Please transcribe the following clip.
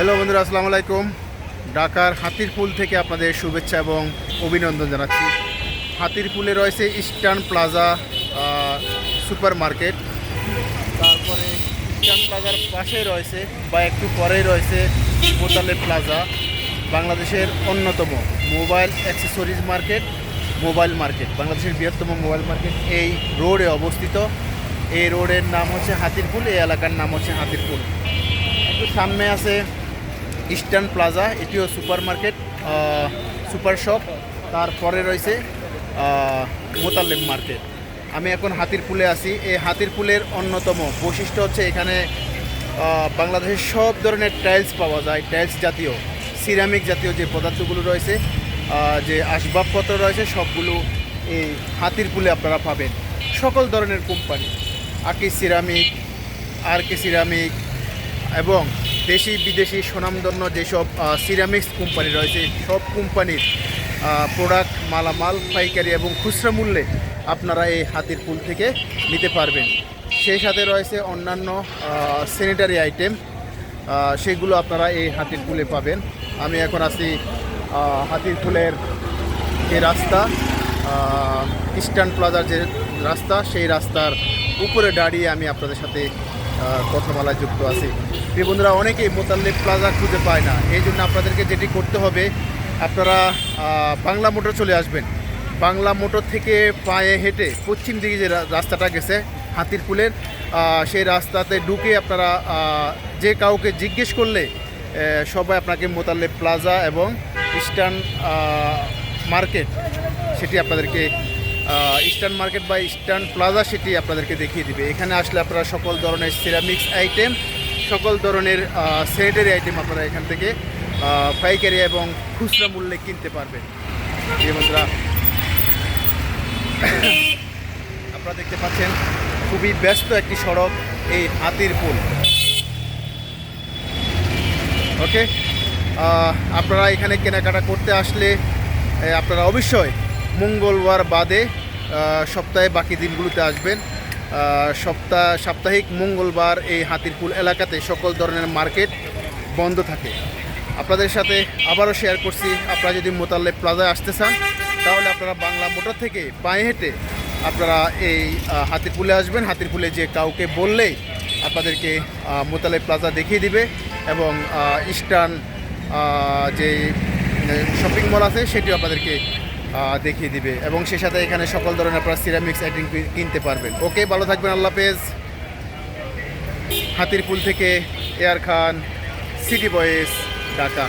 Hello বন্ধুরা, আসসালামু আলাইকুম। ঢাকার হাতির হাতিরপুল থেকে আপনাদের শুভেচ্ছা এবং অভিনন্দন জানাচ্ছি। হাতির হাতিরপুলে রয়েছে ইস্টার্ন প্লাজা সুপার মার্কেট তারপরে ইস্টার্ন প্লাজার পাশে রয়েছে বা একটু পরেই রয়েছে মোতালে প্লাজা বাংলাদেশের অন্যতম mobile accessories market mobile market বাংলাদেশের বৃহত্তম মোবাইল মার্কেট এই রোডে অবস্থিত। এই রোডের নাম হচ্ছে হাতিরপুল, এই এলাকার নাম হচ্ছে হাতিরপুল। একটু সামনে আছে ইস্টার্ন প্লাজা এটিও সুপার মার্কেট সুপার শপ তারপরে রয়েছে আহ, মোতালেব মার্কেট আমি এখন হাতিরপুলে আছি। এই হাতিরপুলের অন্যতম বৈশিষ্ট্য হচ্ছে এখানে বাংলাদেশের সব ধরনের টাইলস পাওয়া যায় টাইলস জাতীয় সিরামিক জাতীয় যে পদার্থগুলো রয়েছে যে আসবাবপত্র রয়েছে সবগুলো এই হাতিরপুলে আপনারা পাবেন। সকল ধরনের কোম্পানি আকি সিরামিক আর কে সিরামিক এবং দেশি, বিদেশি স্বনামধন্য যেসব সিরামিক্স কোম্পানি রয়েছে, সব কোম্পানির প্রোডাক্ট মালামাল, পাইকারি এবং খুচরা মূল্যে আপনারা এই হাতির পুল থেকে নিতে পারবেন। সেই সাথে রয়েছে অন্যান্য স্যানিটারি আইটেম সেগুলো আপনারা এই হাতির পুলে পাবেন। আমি এখন আছি হাতির পুলের যে রাস্তা ইস্টার্ন প্লাজার যে রাস্তা, সেই রাস্তার উপরে দাঁড়িয়ে আমি আপনাদের সাথে কথামালায় যুক্ত আছি। প্রিয় বন্ধুরা অনেকেই মোতাল্লিব প্লাজা খুঁজে পায় না। এই জন্য আপনাদেরকে যেটি করতে হবে আপনারা বাংলা মোটর চলে আসবেন। বাংলা মোটর থেকে পায়ে হেঁটে পশ্চিম দিকে যে রাস্তাটা গেছে হাতিরপুলের আহ, সেই রাস্তাতে ঢুকে আপনারা যে কাউকে জিজ্ঞেস করলে সবাই আপনাকে মোতাল্লেব প্লাজা এবং ইস্টার্ন মার্কেট সেটি আপনাদেরকে ইস্টার্ন মার্কেট বা ইস্টার্ন প্লাজা সেটি আপনাদেরকে দেখিয়ে দিবে। এখানে আসলে আপনারা সকল ধরনের সিরামিক্স আইটেম সকল ধরনের স্যানিটারি আইটেম আপনারা এখান থেকে পাইকারি এবং খুচরা মূল্যে কিনতে পারবেন। বন্ধুরা, আপনারা দেখতে পাচ্ছেন, খুবই ব্যস্ত একটি সড়ক, এই হাতির পুল। ওকে আপনারা এখানে কেনাকাটা করতে আসলে আপনারা অবশ্যই মঙ্গলবার বাদে সপ্তাহে বাকি দিনগুলোতে আসবেন। সপ্তাহ সাপ্তাহিক মঙ্গলবার এই হাতিরপুল এলাকাতে সকল ধরনের মার্কেট বন্ধ থাকে। আপনাদের সাথে আবারও শেয়ার করছি, আপনারা যদি মোতাল্লে প্লাজায় আসতে চান, তাহলে আপনারা বাংলা মোটর থেকে পায়ে হেঁটে আপনারা এই হাতিরপুলে আসবেন। হাতিরপুলে যে কাউকে বললেই আপনাদেরকে মোতালে প্লাজা দেখিয়ে দিবে এবং ইস্টার্ন যে শপিং মল আছে, সেটিও আপনাদেরকে দেখিয়ে দিবে। এবং সে সাথে এখানে সকল ধরনের আপনারা সিরামিক্স আইটেম কিনতে পারবেন। ওকে, ভালো থাকবেন, আল্লাহ ফেজ হাতির পুল থেকে এয়ার খান সিটি বয়েস ঢাকা